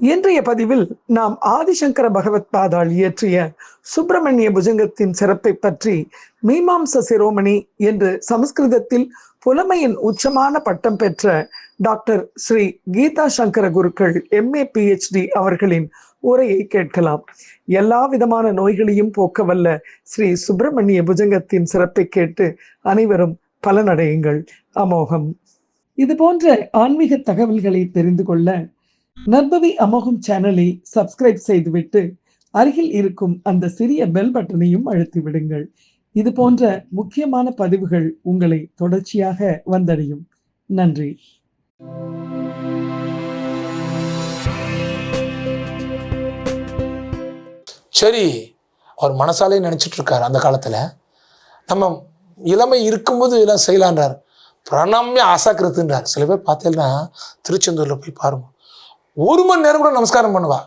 இன்றைய பதிவில் நாம் ஆதிசங்கர பகவத் பாதாள் இயற்றிய சுப்பிரமணிய புஜங்கத்தின் சிறப்பை பற்றி மீமாம்ச சிரோமணி என்று சமஸ்கிருதத்தில் புலமையின் உச்சமான பட்டம் பெற்ற டாக்டர் ஸ்ரீ கீதா சங்கர குருக்கள் எம்ஏ பிஹெச்டி அவர்களின் உரையை கேட்கலாம். எல்லா விதமான நோய்களையும் போக்க வல்ல ஸ்ரீ சுப்பிரமணிய புஜங்கத்தின் சிறப்பை கேட்டு அனைவரும் பலனடையுங்கள். அமோகம். இது போன்ற ஆன்மீக தகவல்களை தெரிந்து கொள்ள நற்பவி அமோகம் சேனலை சப்ஸ்கிரைப் செய்துவிட்டு அருகில் இருக்கும் அந்த சிறிய பெல் பட்டனையும் அழுத்தி விடுங்கள். இது போன்ற முக்கியமான பதிவுகள் உங்களை தொடர்ச்சியாக வந்தடையும். நன்றி. சரி அவர் மனசாலே நினச்சிட்டு இருக்காரு அந்த காலத்தில். நம்ம இளமை இருக்கும்போது இதெல்லாம் செய்யலான்றார். பிரணாமிய ஆசாக்கிறதுன்றார் சில பேர் பார்த்தேன்னா திருச்செந்தூரில் போய் பாருங்க. ஒரு மணி நேரம் கூட நமஸ்காரம் பண்ணுவா.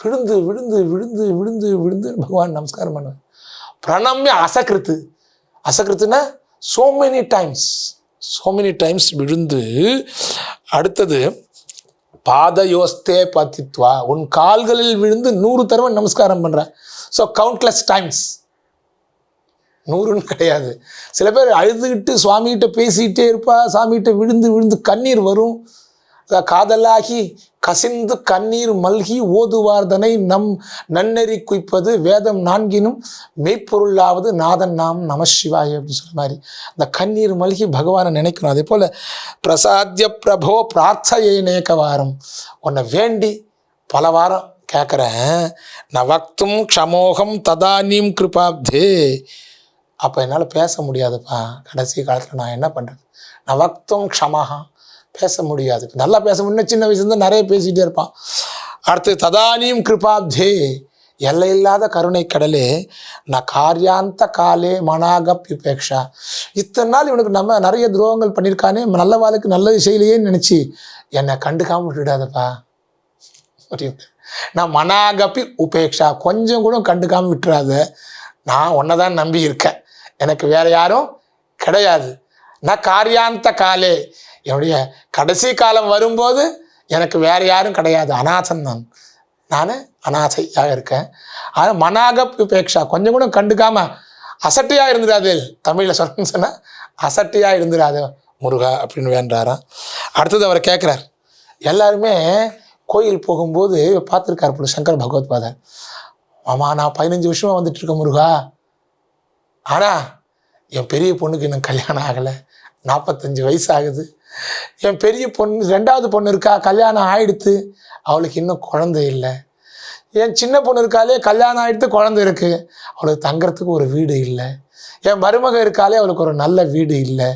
விழுந்து விழுந்து விழுந்து விழுந்து விழுந்து பகவான் நமஸ்காரம் பண்ணுவேன் பிரணாமிய அசகிருத்து. அசகிருத்துனா so many times so many times விழுந்து அடுத்தது பாதயோஸ்தே பதித்வா உன் கால்களில் விழுந்து நூறு தடவை நமஸ்காரம் பண்ற. ஸோ கவுண்ட்லெஸ் டைம்ஸ் நூறுன்னு கிடையாது. சில பேர் அழுதுகிட்டு சுவாமிகிட்ட பேசிக்கிட்டே இருப்பா. சாமிகிட்ட விழுந்து விழுந்து கண்ணீர் வரும். காதலாகி கசிந்து கண்ணீர் மல்கி ஓதுவார்தனை நம் நன்னெறி குய்ப்பது வேதம் நான்கினும் மெய்ப்பொருளாவது நாதன் நாம் நம சிவாய் அப்படின்னு சொல்ற மாதிரி. அந்த கண்ணீர் மல்கி பகவானை நினைக்கணும். அதே போல் பிரசாத்திய பிரபோ பிரார்த்தையை நேக்க வாரம். உன்னை வேண்டி பல வாரம் கேட்குறேன் ந வக்தும் க்ஷமோகம் ததானியும் கிருபாப்தே. அப்போ என்னால் பேச முடியாதுப்பா. கடைசி காலத்தில் நான் என்ன பண்ணுறது நான் வக்தும் பேச முடியாது. நல்லா பேச முடியும் சின்ன வயசுலேருந்து நிறைய பேசிகிட்டே இருப்பான். அடுத்து ததானியும் கிருபாப்தே எல்லையில்லாத கருணை கடலே நான் காரியாந்த காலே மனாகப்யுபேக்ஷா இத்தனை நாள் இவனுக்கு நம்ம நிறைய துரோகங்கள் பண்ணியிருக்கானே நல்ல வாழ்க்கை நல்லது செய்யலையேன்னு நினச்சி என்னை கண்டுக்காம விட்டுடாதப்பா. அப்படின்னு நான் மனாகப்பி உபேக்ஷா கொஞ்சம் கூட கண்டுக்காம விட்டுறாத. நான் ஒன்றை தான் நம்பி இருக்கேன் எனக்கு வேற யாரும் கிடையாது. நான் காரியாந்த காலே என்னுடைய கடைசி காலம் வரும்போது எனக்கு வேறு யாரும் கிடையாது. அநாசன் நான் நான் அனாசையாக இருக்கேன். ஆனால் மனாக உபேக்ஷா கொஞ்சம் கூட கண்டுக்காமல் அசட்டையாக இருந்துடாது தமிழில் சொல்லணும்னு சொன்னால் அசட்டையாக இருந்துடாது முருகா அப்படின்னு வேண்டாராம். அடுத்தது அவர் கேட்குறார் எல்லாருமே கோயில் போகும்போது பார்த்துருக்கார் போல சங்கர் பகவத் பாதர் ஆமாம் நான் பதினஞ்சு வருஷமாக வந்துட்டு இருக்கேன் முருகா. ஆனால் என் பெரிய பொண்ணுக்கு இன்னும் கல்யாணம் ஆகலை. நாற்பத்தஞ்சு வயசு ஆகுது. என் பெரிய பொண்ணு ரெண்டாவது பொண்ணு இருக்கா கல்யாணம் ஆயிடுத்து அவளுக்கு இன்னும் குழந்தை இல்லை. என் சின்ன பொண்ணு இருக்காலே கல்யாணம் ஆயிடுத்து குழந்தை இருக்குது அவளுக்கு தங்குறதுக்கு ஒரு வீடு இல்லை. என் மருமக இருக்காலே அவளுக்கு ஒரு நல்ல வீடு இல்லை.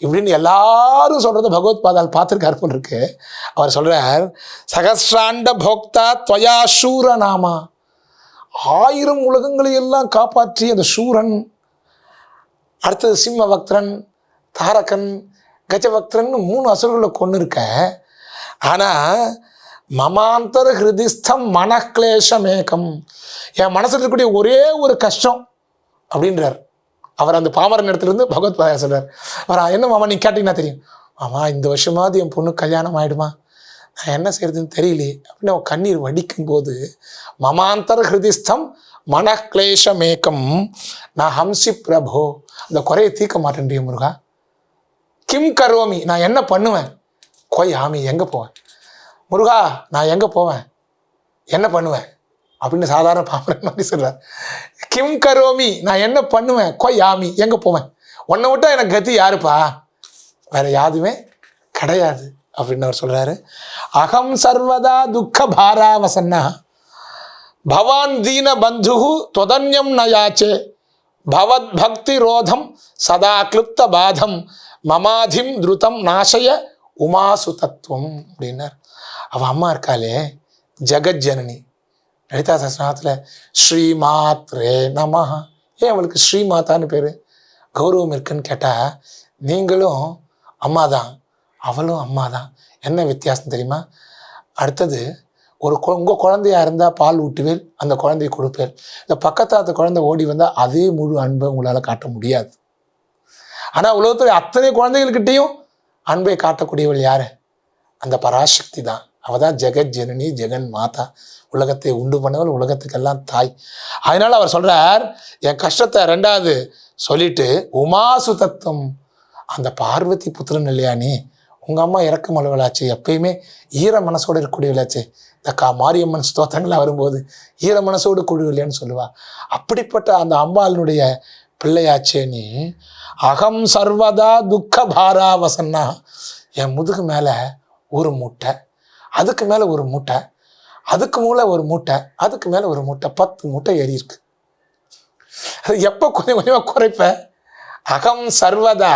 இப்படின்னு எல்லாரும் சொல்கிறது பகவத் பாதால் பார்த்துருக்காரு போல் இருக்கு. அவர் சொல்கிறார் சகசிராண்ட போக்தா துவயா சூர நாமா ஆயிரம் உலகங்களை எல்லாம் காப்பாற்றி அந்த சூரன் அடுத்தது சிம்ம பக்தரன் தாரகன் கஜபக்தரன் மூணு அசுரர்களை கொண்டு இருக்க ஆனால் மமாந்தர ஹிருதிஸ்தம் மனக்லேஷமேகம் என் மனசில் இருக்கக்கூடிய ஒரே ஒரு கஷ்டம் அப்படின்றார். அவர் அந்த பாமரன் இடத்துலேருந்து பகவத் பாதா சொல்கிறார் அவர் என்ன மாமா நீ கேட்டீங்கன்னா தெரியும். மாமா இந்த வருஷமாவது என் பொண்ணு கல்யாணம் ஆகிடுமா நான் என்ன செய்யறதுன்னு தெரியலையே அப்படின்னு அவன் கண்ணீர் வடிக்கும் போது மமாந்தர ஹிருதிஸ்தம் மனக்லேஷமேக்கம் நான் ஹம்சி பிரபோ. அந்த குறையை தீர்க்க மாட்டேன்டிய முருகா. கிம் கரோமி நான் என்ன பண்ணுவேன்? கொய் ஆமி எங்கே போவேன்? முருகா நான் எங்கே போவேன்? என்ன பண்ணுவேன்? அப்படின்னு சாதாரண பாமரன் மாதிரி சொல்கிறார் கிம் கரோமி நான் என்ன பண்ணுவேன்? கொய் ஆமி எங்கே போவேன்? உன்னை விட்டா எனக்கு கதி யாருப்பா? வேற யாருமே கிடையாது அப்படின்னு அவர் சொல்கிறாரு அகம் சர்வதா துக்க பாராவசன்னா பவான் தீன பந்து தொதன்யம் நயாச்சே பவத் பக்தி ரோதம் சதா கிளுப்த பாதம். மமாதிம் துருதம் நாசய உமாசு தத்துவம் அப்படின்னார். அவள் அம்மா இருக்காளே ஜெகஜனனி. லலிதா சஸ்நாத்தில் ஸ்ரீமாத்ரே நமஹ. ஏன் அவளுக்கு ஸ்ரீமாதான்னு பேர்? கௌரவம் இருக்குன்னு கேட்டால் நீங்களும் அம்மா தான் அவளும் அம்மா தான் என்ன வித்தியாசம் தெரியுமா? அடுத்தது ஒரு கு உங்கள் குழந்தையாக இருந்தால் பால் ஊட்டுவேல் அந்த குழந்தையை கொடுப்பேன் இந்த பக்கத்தாத்த குழந்தை ஓடி வந்தால் அதே முழு அன்பை உங்களால் காட்ட முடியாது. ஆனால் உலகத்துல அத்தனை குழந்தைகள்கிட்டையும் அன்பை காட்டக்கூடியவள் யார்? அந்த பராசக்தி தான். அவள் தான் ஜெகத் ஜனனி ஜெகன் மாதா. உலகத்தை உண்டு பண்ணவள் உலகத்துக்கெல்லாம் தாய். அதனால் அவர் சொல்கிறார் என் கஷ்டத்தை ரெண்டாவது சொல்லிட்டு உமாசு தத்துவம் அந்த பார்வதி புத்திரன் இல்லையா நீ? உங்கள் அம்மா இறக்கம் அளவலாச்சு எப்பயுமே ஈர மனசோடு இருக்கக்கூடியவளாச்சு. இந்த கா மாரியம்மன் ஸ்தோத்திரங்களாக வரும்போது ஈர மனசோடு கூடுவில்லைன்னு சொல்லுவாள் அப்படிப்பட்ட அந்த அம்பாளினுடைய பிள்ளையாச்சே நீ அகம் சர்வதா துக்க பாராவசன்னா என் முதுகு மேலே ஒரு மூட்டை அதுக்கு மேலே ஒரு மூட்டை அதுக்கு மேலே ஒரு மூட்டை அதுக்கு மேலே ஒரு மூட்டை பத்து மூட்டை ஏறியிருக்கு அது எப்போ கொஞ்சம் கொஞ்சமாக குறைப்பேன் அகம் சர்வதா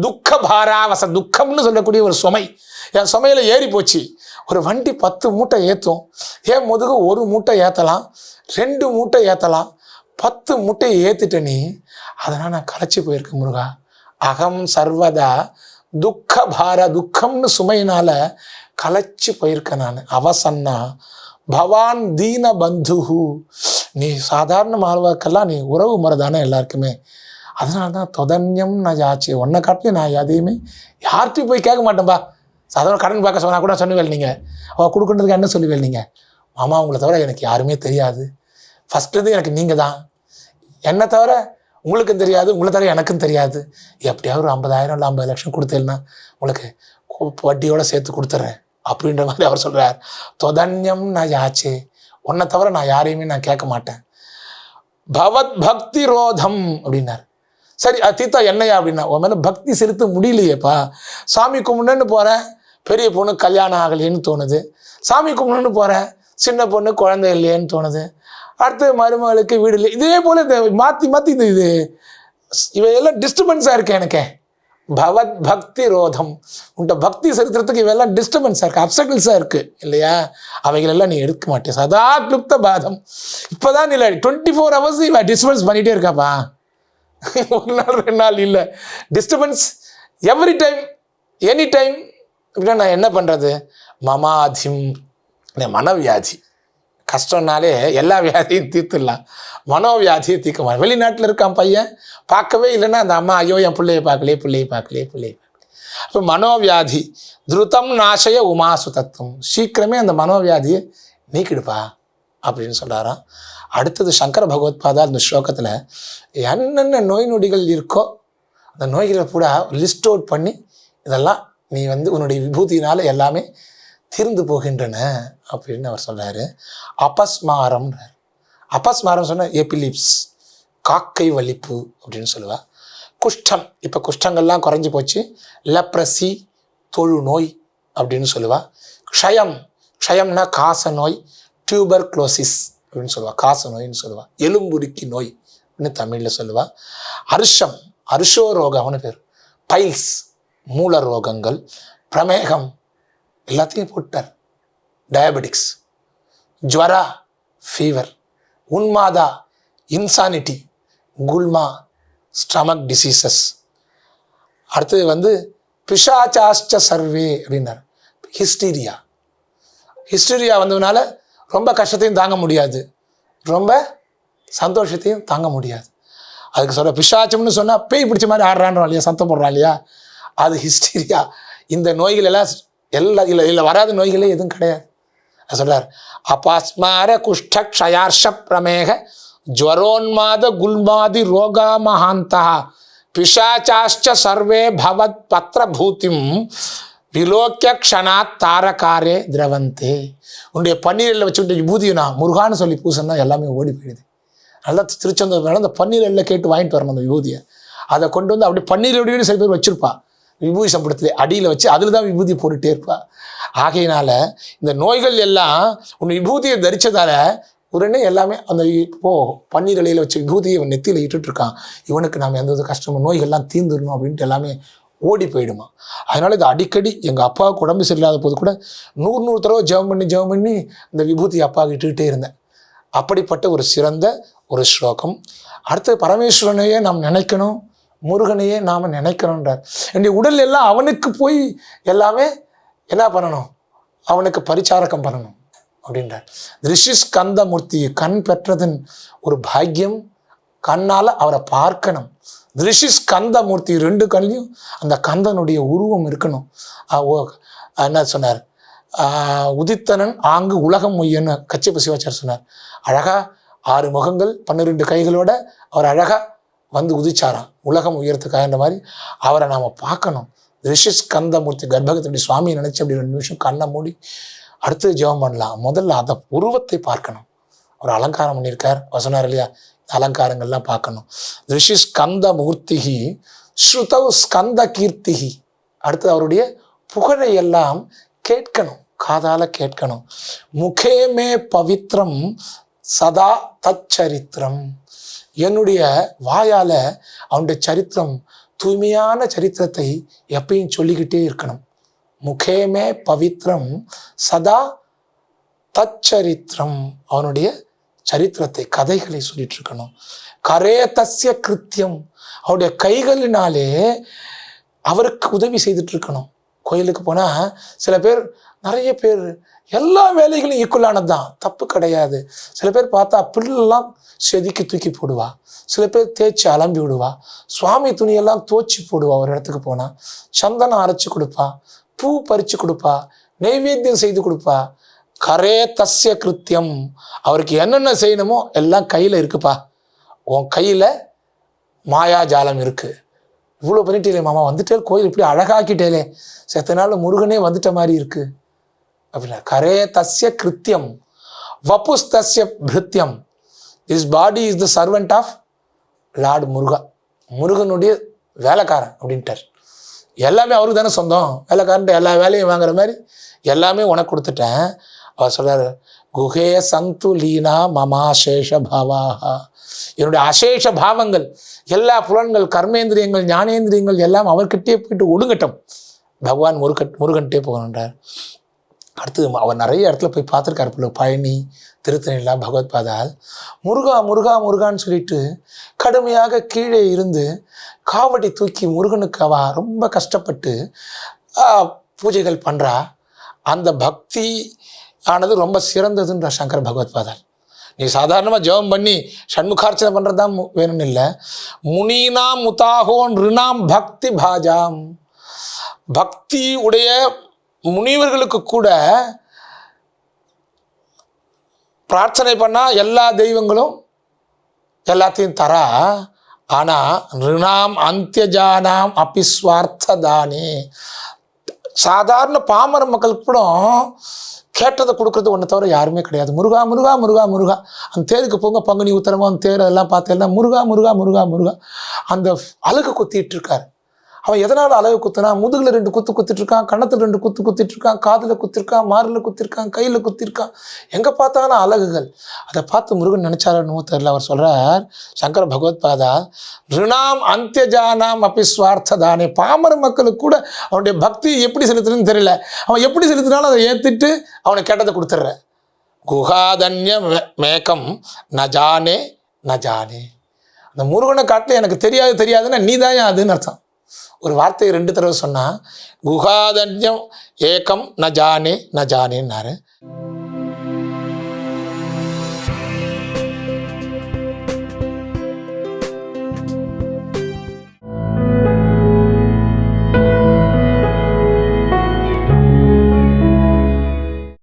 துக்க பாராவச துக்கம்னு சொல்லக்கூடிய ஒரு சுமை. என் சுமையில் ஏறி போச்சு. ஒரு வண்டி பத்து மூட்டை ஏற்றும் ஏன் முதுகு ஒரு மூட்டை ஏற்றலாம் ரெண்டு மூட்டை ஏற்றலாம் பத்து மூட்டையை ஏற்றிட்ட நீ அதனால் நான் களைச்சி போயிருக்கேன் முருகா. அகம் சர்வதா துக்க பார துக்கம்னு சுமையினால களைச்சி போயிருக்கேன் நான். அவசன்னா பவான் தீன பந்துஹு. நீ சாதாரண மாணவர்க்கெல்லாம் நீ உறவு முறை தானே எல்லாருக்குமே. அதனால தான் தொதன்யம் நான் ஆச்சு உன்னை காட்டிலும் நான் எதையுமே யார்கிட்டையும் போய் கேட்க மாட்டேன்பா. சாதாரண கடன் பார்க்க சொன்னால் கூட சொல்லுவேன் நீங்கள் அவள் கொடுக்குறதுக்கு என்ன சொல்லுவேன் நீங்கள் மாமா உங்களை தவிர எனக்கு யாருமே தெரியாது. ஃபஸ்ட்டு எனக்கு நீங்கள் தான். என்னை தவிர உங்களுக்கும் தெரியாது உங்களை தவிர எனக்கும் தெரியாது. எப்படியாவது ஒரு ஐம்பதாயிரம் இல்லை ஐம்பது லட்சம் கொடுத்தேன்னா உங்களுக்கு வட்டியோடு சேர்த்து கொடுத்துட்றேன் அப்படின்ற மாதிரி அவர் சொல்கிறார் தொதன்யம் நான் யாச்சே? உன்னை தவிர நான் யாரையுமே நான் கேட்க மாட்டேன். பவத் பக்தி ரோதம் அப்படின்னார். சரி தீத்தா என்னையா அப்படின்னா உன் மேலே பக்தி செலுத்த முடியலையேப்பா. சாமி கும்பிடுன்னு போகிறேன் பெரிய பொண்ணு கல்யாணம் ஆகலையேன்னு தோணுது. சாமி கும்பிடுன்னு போகிறேன் சின்ன பொண்ணு குழந்தை இல்லையேன்னு தோணுது. அடுத்து மருமகளுக்கு வீடு இல்லை. இதே போல் இந்த மாற்றி மாற்றி இது இது இவையெல்லாம் டிஸ்டர்பன்ஸாக இருக்கு எனக்கு. பவத் பக்தி ரோதம். உன்கிட்ட பக்தி செலுத்துறதுக்கு இவையெல்லாம் டிஸ்டர்பன்ஸாக இருக்குது அப்சக்கிள்ஸாக இருக்குது இல்லையா? அவைகளெல்லாம் நீ எடுக்க மாட்டேன். சதா கிளுப்த பாதம். இப்போதான் இல்லை டுவெண்ட்டி ஃபோர் ஹவர்ஸ் இவ டிஸ்டர்பன்ஸ் பண்ணிகிட்டே இருக்காப்பா. ஒரு நாள் ரெண்டு நாள் இல்லை. Disturbance every time any time அப்படின்னா நான் என்ன பண்ணுறது மமாதிம் மனவியாதி. கஷ்டம்னாலே எல்லா வியாதியும் தீர்த்துடலாம். மனோவியாதியை தீர்க்க மாட்டேன். வெளிநாட்டில் இருக்கான் பையன். பார்க்கவே இல்லைன்னா அந்த அம்மா ஐயோ என் பிள்ளையை பார்க்கலையே பிள்ளையை பார்க்கலையே பிள்ளையை பார்க்கலையே. அப்போ மனோவியாதி துருதம் நாசய உமாசு தத்துவம் சீக்கிரமே அந்த மனோவியாதியை நீக்கிடுப்பா அப்படின்னு சொல்கிறாராம் அடுத்தது சங்கர பகவத்பாதா அந்த ஸ்லோகத்தில் என்னென்ன நோய் நொடிகள் இருக்கோ அந்த நோய்களை கூட லிஸ்ட் அவுட் பண்ணி இதெல்லாம் நீ வந்து உன்னுடைய விபூதியினால் எல்லாமே தீர்ந்து போகின்றன அப்படின்னு அவர் சொல்கிறாரு அபஸ்மாரம்ன்றார். அபஸ்மாரம் சொன்ன எபிலிப்ஸ் காக்கை வலிப்பு அப்படின்னு சொல்லுவாள் குஷ்டம் இப்போ குஷ்டங்கள்லாம் குறைஞ்சி போச்சு. லெப்ரசி தொழு நோய் அப்படின்னு சொல்லுவா. க்ஷயம் க்ஷயம்னா காச நோய் டியூபர் குளோசிஸ் அப்படின்னு சொல்லுவாள் காச நோயின்னு சொல்லுவாள் எலும்புருக்கி நோய் அப்படின்னு தமிழில் சொல்லுவா. அர்ஷம் அர்ஷோ ரோகம்னு பேர். பைல்ஸ் மூல ரோகங்கள் பிரமேகம் எல்லாத்தையும் போட்டார். டயபெட்டிக்ஸ் ஜுவரா ஃபீவர் உன்மாதா இன்சானிட்டி குல்மா ஸ்டமக் டிசீசஸ் அடுத்தது வந்து பிஷாச்சாஸ்ட சர்வே அப்படின்னார். ஹிஸ்டீரியா ஹிஸ்டீரியா வந்ததுனால ரொம்ப கஷ்டத்தையும் தாங்க முடியாது. ரொம்ப சந்தோஷத்தையும் தாங்க முடியாது. அதுக்கு சொல்கிற பிஷாச்சம்னு சொன்னால் பேய் பிடிச்ச மாதிரி ஆடுறான்றோம் இல்லையா சத்தம் போடுறான் இல்லையா? அது ஹிஸ்டீரியா இந்த நோய்கள் எல்லாம் எல்லா இல்லை இல்லை வராத நோய்களே எதுவும் கிடையாது. அது சொல்றார் அபாஸ்மார குஷ்ட க்ஷயார்ஷ பிரமேக ஜுவரோன்மாத குல்மாதி ரோகா மகாந்தா பிஷாச்சாஷ்ட சர்வே பவத் பத்திரபூத்திம் விலோக்கிய க்ஷணாத் தாரகாரே திரவந்தே. உன்னுடைய பன்னீரில் வச்சுட்டு விபூதியை முருகான்னு சொல்லி பூசன்னா எல்லாமே ஓடி போயிடுது. நல்லா திருச்செந்தூர் மேலே அந்த பன்னீர் எல்லாம் கேட்டு வாங்கிட்டு வரணும் அந்த விபூதியை அதை கொண்டு வந்து அப்படியே பன்னீர் எப்படின்னு சில பேர் வச்சிருப்பா. விபூதி சம்பளத்தில் அடியில் வச்சு அதில் தான் விபூதி போட்டுட்டே இருப்பா. ஆகையினால இந்த நோய்கள் எல்லாம் உன் விபூதியை தரிச்சதால உடனே எல்லாமே அந்த இப்போ பன்னீர் இலையில் வச்ச விபூதியை இவன் நெத்தியில் இட்டுட்டு இருக்கான். இவனுக்கு நாம் எந்த வித கஷ்டமும் நோய்கள்லாம் தீர்ந்துடணும் அப்படின்ட்டு எல்லாமே ஓடி போயிடுமா. அதனால இது அடிக்கடி எங்கள் அப்பாவுக்கு உடம்பு சரியில்லாத போது கூட நூறு நூறு தடவை ஜெபம் பண்ணி ஜெபம் பண்ணி இந்த விபூதி அப்பாவுக்கு இட்டுக்கிட்டே இருந்தேன். அப்படிப்பட்ட ஒரு சிறந்த ஒரு ஸ்லோகம். அடுத்து பரமேஸ்வரனையே நாம் நினைக்கணும். முருகனையே நாம் நினைக்கிறோன்றார் என்னுடைய உடல் எல்லாம் அவனுக்கு போய் எல்லாமே என்ன பண்ணணும்? அவனுக்கு பரிச்சாரகம் பண்ணணும் அப்படின்றார். ரிஷி ஸ்கந்தமூர்த்தி கண் பெற்றதன் ஒரு பாக்கியம் கண்ணால் அவரை பார்க்கணும். ரிஷி ஸ்கந்தமூர்த்தி ரெண்டு கண்லையும் அந்த கந்தனுடைய உருவம் இருக்கணும். ஓ- என்ன சொன்னார்? உதித்தனன் ஆங்கு உலகம் மொய்யன்னு கச்சிப்ப சிவாச்சார் சொன்னார். அழகாக ஆறு முகங்கள் பன்னிரெண்டு கைகளோட அவர் அழகாக வந்து உதிச்சாராம் உலகம் உயர்த்துக்காகன்ற மாதிரி அவரை நாம் பார்க்கணும். ரிஷி ஸ்கந்தமூர்த்தி கர்ப்பகத்துடைய சுவாமியை நினச்சி அப்படி ரெண்டு நிமிஷம் கண்ணை மூடி அடுத்து ஜெபம் பண்ணலாம். முதல்ல அதை உருவத்தை பார்க்கணும். அவர் அலங்காரம் பண்ணியிருக்கார். வசனார் இல்லையா? அலங்காரங்கள்லாம் பார்க்கணும். ரிஷி ஸ்கந்த மூர்த்திகி ஸ்ருதவ் ஸ்கந்த கீர்த்திகி. அடுத்து அவருடைய புகழை எல்லாம் கேட்கணும். காதால கேட்கணும். முகேமே பவித்ரம் சதா தச்சரித்திரம் என்னுடைய வாயால் அவனுடைய சரித்திரம் தூய்மையான சரித்திரத்தை எப்பயும் சொல்லிக்கிட்டே இருக்கணும். முகேமே பவித்ரம் சதா தச்சரித்திரம் அவனுடைய சரித்திரத்தை கதைகளை சொல்லிட்டு இருக்கணும். கரே தஸ்ய கிருத்தியம். அவருடைய கைகளினாலே அவருக்கு உதவி செய்துட்டு இருக்கணும். கோயிலுக்கு போனால் சில பேர் நிறைய பேர் எல்லா வேலைகளும் ஈக்குவலானது தான். தப்பு கிடையாது. சில பேர் பார்த்தா புல்லெல்லாம் செதுக்கி தூக்கி போடுவா. சில பேர் தேய்ச்சி அலம்பி விடுவா. சுவாமி துணியெல்லாம் தோச்சி போடுவா ஒரு இடத்துக்கு போனால் சந்தனம் அரைச்சி கொடுப்பா. பூ பறித்து கொடுப்பா. நெய்வேத்தியம் செய்து கொடுப்பா. கரே தஸ்ய கிருத்தியம். அவருக்கு என்னென்ன செய்யணுமோ எல்லாம் கையில் இருக்குப்பா. உன் கையில் மாயாஜாலம் இருக்குது இவ்வளோ பண்ணிட்டீங்களே மாமா வந்துட்டே கோயில் இப்படி அழகாக்கிட்டேலே. செத்த நாள் முருகனே வந்துட்ட மாதிரி இருக்கு. அப்படின்னா கரே தஸ்ய கிருத்தியம் வப்புஸ் தஸ்ய பிருத்தியம். Is body is the servant of lord Muruga. முருகனுடைய வேலைக்காரன் அப்படின்ட்டார். எல்லாமே அவருக்கு தானே சொந்தம். வேலைக்காரன்ட்டு எல்லா வேலையும் வாங்குற மாதிரி எல்லாமே உனக்கு கொடுத்துட்டேன். அவர் சொல்கிறார் குஹே சந்து லீனா மமாசேஷ பாவாக என்னுடைய அசேஷ பாவங்கள் எல்லா புலன்கள் கர்மேந்திரியங்கள் ஞானேந்திரியங்கள் எல்லாம் அவர்கிட்டயே போயிட்டு ஒடுங்கட்டும். பகவான் முருகன் முருகன்ட்டே போகணுன்றார் அடுத்து அவர் நிறைய இடத்துல போய் பார்த்துருக்காரு பிள்ளை பழனி திருத்தணிலாம் பகவத் பாதால். முருகா முருகா முருகான்னு சொல்லிட்டு கடுமையாக கீழே இருந்து காவடி தூக்கி முருகனுக்கு அவ ரொம்ப கஷ்டப்பட்டு பூஜைகள் பண்ணுறா அந்த பக்தி ஆனது ரொம்ப சிறந்ததுன்ற சங்கர் பகவத் நீ சாதாரணமாக ஜெபம் பண்ணி சண்முகார்ச்சனை பண்ணுறது தான் வேணும்னு இல்லை முனீனாம் முதாகோன் ரிணாம் பக்தி பாஜாம். பக்தி உடைய முனிவர்களுக்கு கூட பிரார்த்தனை பண்ணால் எல்லா தெய்வங்களும் எல்லாத்தையும் தரா. ஆனால் ரிணாம் அந்தியஜானாம் அபிஸ்வார்த்ததானே சாதாரண பாமர மக்களுக்கு கூட கேட்டதை கொடுக்குறது ஒன்று தவிர யாருமே கிடையாது. முருகா முருகா முருகா முருகா. அந்த தேருக்கு போங்க பங்குனி உத்தரமோ அந்த தேர் எல்லாம் பார்த்தேன்னா முருகா முருகா முருகா முருகா. அந்த அழகு குத்திட்டு இருக்காரு. அவன் எதனால் அலகு குத்துனா முதுகில் ரெண்டு குத்து குத்திட்ருக்கான் இருக்கான் ரெண்டு குத்து குத்திட்டு இருக்கான் குத்திருக்கான் மாரில் குத்திருக்கான் கையில் குத்திருக்கான். எங்கே பார்த்தாலும் அழகுகள். அதை பார்த்து முருகன் நினைச்சாருன்னு தெரியல அவர் சொல்கிறார் சங்கர பகவத் பாதா ரிணாம் அந்தியஜானாம் அப்படி சுவார்த்ததானே. பாமர மக்களுக்கு கூட அவனுடைய பக்தி எப்படி செலுத்துறதுன்னு தெரியல. அவன் எப்படி செலுத்தினாலும் அதை ஏற்றுட்டு அவனுக்கு கேட்டதை கொடுத்துட்ற. குகாதன்ய மே- மேகம் நஜானே நஜானே அந்த முருகனை காட்டில் எனக்கு தெரியாது தெரியாதுன்னா நீ தான் அதுன்னு அர்த்தம். ஒரு வார்த்தையை ரெண்டு தடவை சொன்னால் குகாதன்யம் ஏகம் ந ஜானே ந ஜானேன்னாரு.